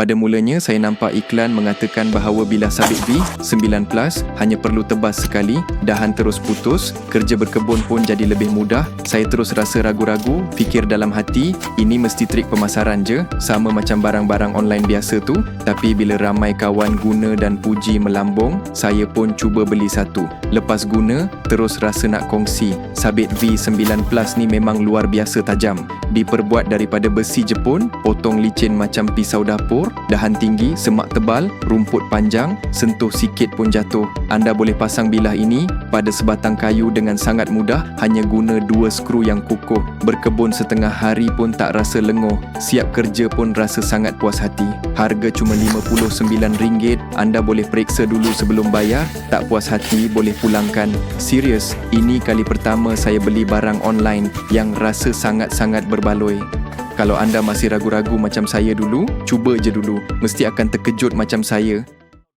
Pada mulanya saya nampak iklan mengatakan bahawa bilah sabit V 9 Plus hanya perlu tebas sekali, dahan terus putus, kerja berkebun pun jadi lebih mudah. Saya terus rasa ragu-ragu, fikir dalam hati, ini mesti trik pemasaran je, sama macam barang-barang online biasa tu. Tapi bila ramai kawan guna dan puji melambung, saya pun cuba beli satu. Lepas guna, terus rasa nak kongsi. Sabit V 9 Plus ni memang luar biasa tajam. Diperbuat daripada besi Jepun, potong licin macam pisau dapur, dahan tinggi, semak tebal, rumput panjang, sentuh sikit pun jatuh. Anda boleh pasang bilah ini pada sebatang kayu dengan sangat mudah, hanya guna dua skru yang kukuh. Berkebun setengah hari pun tak rasa lenguh. Siap kerja pun rasa sangat puas hati. Harga cuma RM59, anda boleh periksa dulu sebelum bayar. Tak puas hati boleh pulangkan. Serius, ini kali pertama saya beli barang online yang rasa sangat-sangat berbaloi. Kalau anda masih ragu-ragu macam saya dulu, cuba je dulu. Mesti akan terkejut macam saya.